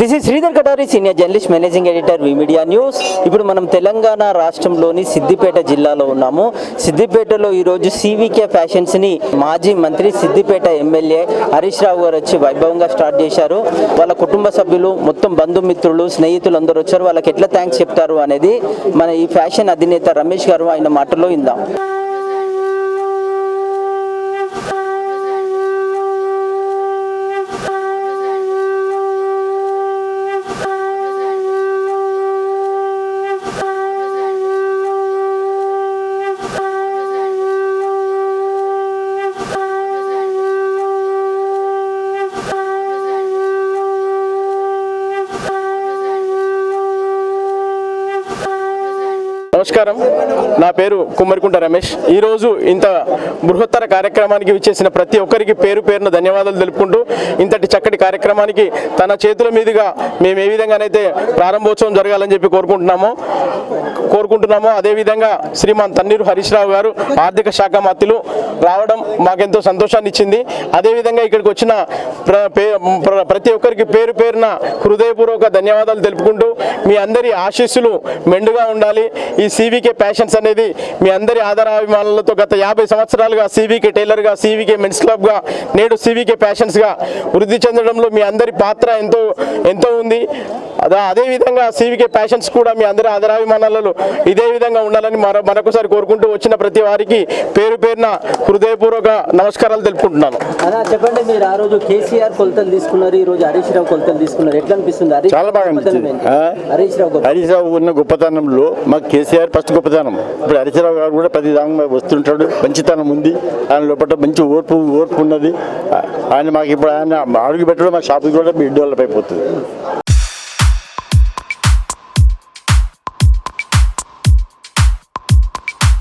This is Sridhar Katari senior journalist managing editor V media news ఇప్పుడు మనం తెలంగాణ రాష్ట్రంలోని సిద్దిపేట జిల్లాలో ఉన్నాము. సిద్దిపేటలో ఈరోజు సివికే ఫ్యాషన్స్ని మాజీ మంత్రి సిద్దిపేట ఎమ్మెల్యే హరీష్ రావు గారు వచ్చి వైభవంగా స్టార్ట్ చేశారు. వాళ్ళ కుటుంబ సభ్యులు మొత్తం బంధుమిత్రులు స్నేహితులు అందరూ వచ్చారు. వాళ్ళకి ఎట్లా థ్యాంక్స్ చెప్తారు అనేది మన ఈ ఫ్యాషన్ అధినేత రమేష్ గారు ఆయన మాటలో ఇందాం నమస్కారం. నా పేరు కుమ్మరికుంట రమేష్. ఈరోజు ఇంత బృహత్తర కార్యక్రమానికి విచ్చేసిన ప్రతి ఒక్కరికి పేరు పేరున ధన్యవాదాలు తెలుపుకుంటూ ఇంతటి చక్కటి కార్యక్రమానికి తన చేతుల మీదుగా మేము ఏ విధంగానైతే ప్రారంభోత్సవం జరగాలని చెప్పి కోరుకుంటున్నామో కోరుకుంటున్నామో అదేవిధంగా శ్రీమాన్ తన్నీరు హరీష్ రావు గారు ఆర్థిక శాఖ మత్తులు రావడం మాకెంతో సంతోషాన్ని ఇచ్చింది. అదేవిధంగా ఇక్కడికి వచ్చిన ప్ర- పే- ప్ర- ప్రతి ఒక్కరికి పేరు పేరున హృదయపూర్వక ధన్యవాదాలు తెలుపుకుంటూ మీ అందరి ఆశీస్సులు మెండుగా ఉండాలి. ఈ సివికే ప్యాషన్స్ అనేది మీ అందరి ఆధారాభిమానులతో గత యాభై సంవత్సరాలుగా సివికే టైలర్గా సివికే మెన్స్ క్లబ్గా నేడు సివికే ప్యాషన్స్గా వృద్ధి చెందడంలో మీ అందరి పాత్ర ఎంతో ఎంతో ఉంది. అదా అదేవిధంగా సివికే ప్యాషన్స్ కూడా మీ అందరి ఆదరాభిమానాలలో ఇదే విధంగా ఉండాలని మరో మరొకసారి కోరుకుంటూ వచ్చిన ప్రతి వారికి పేరు పేరున హృదయపూర్వక నమస్కారాలు తెలుపుకుంటున్నాను. చెప్పండి మీరు. ఆ రోజు కేసీఆర్ కొలతలు తీసుకున్నారు ఈ రోజు హరీష్ రావు కొలతలు తీసుకున్నారు. ఎట్లా అనిపిస్తుంది? చాలా బాగా? హరీష్ రావు హరీష్ రావు ఉన్న గొప్పతనంలో మాకు కేసీఆర్ ఫస్ట్ గొప్పతనం. ఇప్పుడు హరిచరావు గారు కూడా ప్రతి దాని వస్తుంటాడు. మంచితనం ఉంది. ఆయన లోపల మంచి ఓర్పు ఓర్పు ఉన్నది. ఆయన మాకు ఇప్పుడు ఆయన అడుగు పెట్టడం మా షాప్ కూడా డెవలప్ అయిపోతుంది